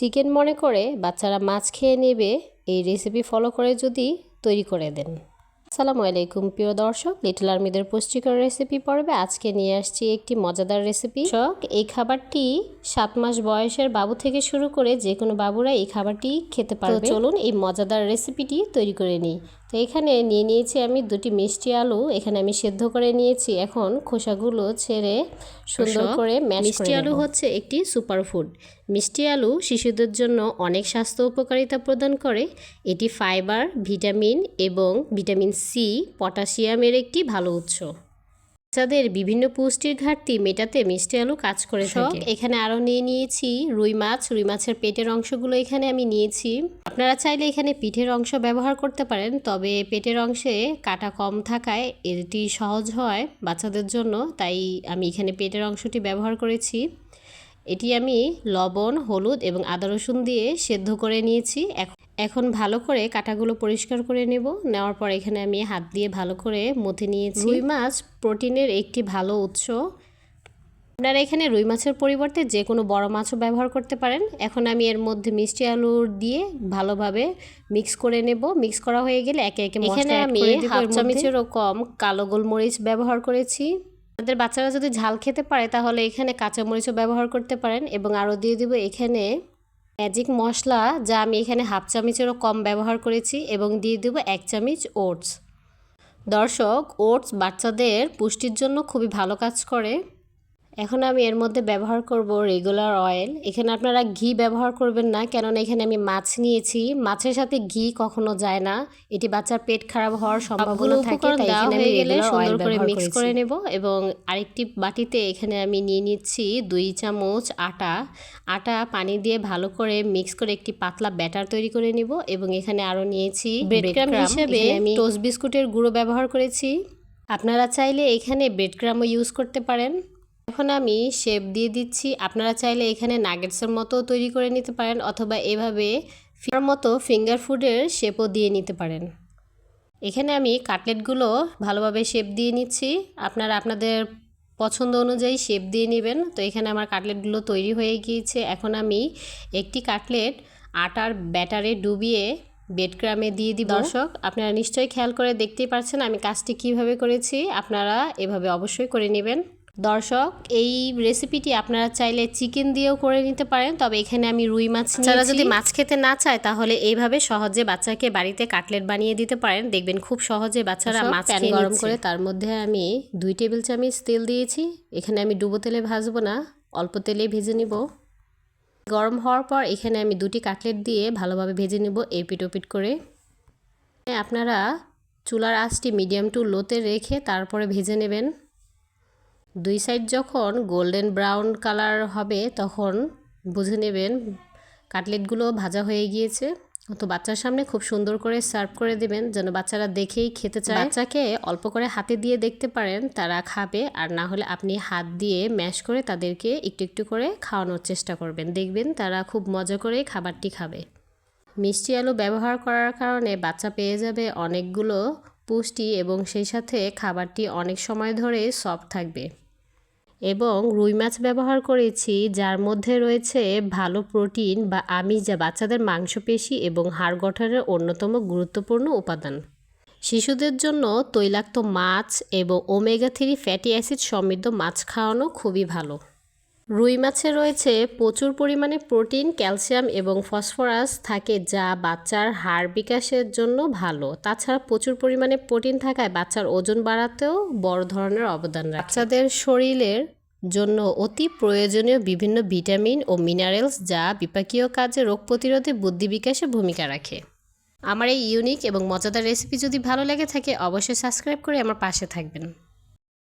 Chicken মনে করে বাচ্চারা মাছ খেয়ে নেবে এই রেসিপি ফলো করে যদি তৈরি করে দেন। আসসালামু আলাইকুম প্রিয় দর্শক লিটল আর্মিদের পুষ্টিকর রেসিপি পর্বে আজকে নিয়ে আসছি একটি মজাদার রেসিপি শখ এই খাবারটি সাত মাস বয়সের বাবু থেকে শুরু করে যে কোনো বাবুরা এই খাবারটি খেতে পারবে। চলুন এই মজাদার রেসিপিটি তৈরি করে নিই। তো এখানে নিয়ে নিয়েছি আমি দুটি মিষ্টি আলু। এখানে আমি সেদ্ধ করে নিয়েছি। এখন খোসাগুলো ছেড়ে সুন্দর করে মিষ্টি আলু হচ্ছে একটি সুপার ফুড মিষ্টি আলু শিশুদের জন্য অনেক স্বাস্থ্য উপকারিতা প্রদান করে। এটি ফাইবার ভিটামিন এবং ভিটামিন সি পটাশিয়ামের একটি ভালো উৎস। বাচ্চাদের বিভিন্ন পুষ্টির ঘাটতি মেটাতে মিষ্টি আলু কাজ করে থাকে। এখানে আরও নিয়ে নিয়েছি রুই মাছ। রুই মাছের পেটের অংশগুলো এখানে আমি নিয়েছি। আপনারা চাইলে এখানে পিঠের অংশ ব্যবহার করতে পারেন তবে পেটের অংশে কাটা কম থাকায় এটি সহজ হয় বাচ্চাদের জন্য তাই আমি এখানে পেটের অংশটি ব্যবহার করেছি। এটি আমি লবণ হলুদ এবং আদা রসুন দিয়ে সেদ্ধ করে নিয়েছি। এখন ভালো করে কাটাগুলো পরিষ্কার করে নেব। নেওয়ার পর এখানে আমি হাত দিয়ে ভালো করে মথে নিয়েছি। রুই? মাছ প্রোটিনের একটি ভালো উৎস। আপনারা এখানে রুই মাছের পরিবর্তে যে কোনো বড় মাছও ব্যবহার করতে পারেন। এখন আমি এর মধ্যে মিষ্টি আলুর দিয়ে ভালোভাবে মিক্স করে নেব। মিক্স করা হয়ে গেলে একে একে এখানে আমি হাফ চামচেরও কম কালো গোলমরিচ ব্যবহার করেছি। আমাদের বাচ্চারা যদি ঝাল খেতে পারে তাহলে এখানে কাঁচামরিচও ব্যবহার করতে পারেন এবং আরও দিয়ে দিব এখানে ম্যাজিক মশলা যা আমি এখানে হাফ চামচেরও কম ব্যবহার করেছি এবং দিয়ে দেব এক চামচ ওটস দর্শক ওটস বাচ্চাদের পুষ্টির জন্য খুবই ভালো কাজ করে। এখন আমি এর মধ্যে ব্যবহার করব রেগুলার অয়েল এখানে আপনারা ঘি ব্যবহার করবেন না কেননা এখানে আমি মাছ নিয়েছি। মাছের সাথে ঘি কখনো যায় না। এটি বাচ্চার পেট খারাপ হওয়ার সম্ভাবনা থাকে তাই এখানে আমি গেলে সুন্দর করে মিক্স করে নেব এবং আরেকটি বাটিতে এখানে আমি নিয়ে নিচ্ছি দুই চামচ আটা। আটা পানি দিয়ে ভালো করে মিক্স করে একটি পাতলা ব্যাটার তৈরি করে নিব এবং এখানে আরও নিয়েছি ব্রেড ক্রাম হিসেবে আমি টোস্ট বিস্কুটের গুঁড়ো ব্যবহার করেছি। আপনারা চাইলে এখানে ব্রেড ক্রামও ইউজ করতে পারেন। এখন আমি শেপ দিয়ে দিচ্ছি। আপনারা চাইলে এখানে নাগেটসের মতো তৈরি করে নিতে পারেন অথবা এভাবে ফিয়ার মতো ফিঙ্গার ফুডের শেপও দিয়ে নিতে পারেন। এখানে আমি কাটলেটগুলো ভালোভাবে শেপ দিয়ে নিচ্ছি। আপনারা আপনাদের পছন্দ অনুযায়ী শেপ দিয়ে নেবেন। তো এখানে আমার কাটলেটগুলো তৈরি হয়ে গিয়েছে। এখন আমি একটি কাটলেট আটার ব্যাটারে ডুবিয়ে বেডক্রামে দিয়ে দিই দর্শক, আপনারা নিশ্চয়ই খেয়াল করে দেখতেই পারছেন আমি কাজটি কীভাবে করেছি। আপনারা এভাবে অবশ্যই করে নেবেন। দর্শক এই রেসিপিটি আপনারা চাইলে চিকেন দিয়েও করে নিতে পারেন তবে এখানে আমি রুই মাছ যারা যদি মাছ খেতে না চায় তাহলে এইভাবে সহজে বাচ্চাকে বাড়িতে কাটলেট বানিয়ে দিতে পারেন। দেখবেন খুব সহজে বাচ্চারা মাছ গরম করে তার মধ্যে আমি দুই টেবিল চামচ তেল দিয়েছি। এখানে আমি ডুবো তেলে ভাজবো না অল্প তেলে ভেজে নিব। গরম হওয়ার পর এখানে আমি দুটি কাটলেট দিয়ে ভালোভাবে ভেজে নিব এপিট ওপিট করে। আপনারা চুলার আঁচটি মিডিয়াম টু লোতে রেখে তারপরে ভেজে নেবেন। দুই সাইড যখন গোল্ডেন ব্রাউন কালার হবে, তখন বুঝে নেবেন কাটলেটগুলো ভাজা হয়ে গিয়েছে। তো বাচ্চার সামনে খুব সুন্দর করে সার্ভ করে দেবেন, যেন বাচ্চারা দেখেই খেতে চায়। বাচ্চাকে অল্প করে হাতে দিয়ে দেখতে পারেন, তারা খাবে। আর না হলে আপনি হাত দিয়ে ম্যাশ করে তাদেরকে একটু একটু করে খাওয়ানোর চেষ্টা করবেন। দেখবেন তারা খুব মজা করে খাবারটি খাবে। মিষ্টি আলু ব্যবহার করার কারণে বাচ্চা পেয়ে যাবে অনেকগুলো পুষ্টি এবং সেই সাথে খাবারটি অনেক সময় ধরে সফট থাকবে। এবং রুই মাছ ব্যবহার করেছি, যার মধ্যে রয়েছে ভালো প্রোটিন বা আমিষ যা বাচ্চাদের মাংসপেশি এবং হাড় গঠনের অন্যতম গুরুত্বপূর্ণ উপাদান। শিশুদের জন্য তৈলাক্ত মাছ এবং ওমেগা থ্রি ফ্যাটি অ্যাসিড সমৃদ্ধ মাছ খাওয়ানো খুবই ভালো। রুই মাছে রয়েছে প্রচুর পরিমাণে প্রোটিন, ক্যালসিয়াম এবং ফসফরাস থাকে, যা বাচ্চার হাড় বিকাশের জন্য ভালো। তাছাড়া প্রচুর পরিমাণে প্রোটিন থাকায় বাচ্চার ওজন বাড়াতেও বড় ধরনের অবদান রাখে। বাচ্চাদের শরীরের জন্য অতি প্রয়োজনীয় বিভিন্ন ভিটামিন ও মিনারেলস, যা বিপাকীয় কাজে রোগ প্রতিরোধে বুদ্ধি বিকাশে ভূমিকা রাখে। আমার এই ইউনিক এবং মজাদার রেসিপি যদি ভালো লেগে থাকে, অবশ্যই সাবস্ক্রাইব করে আমার পাশে থাকবেন।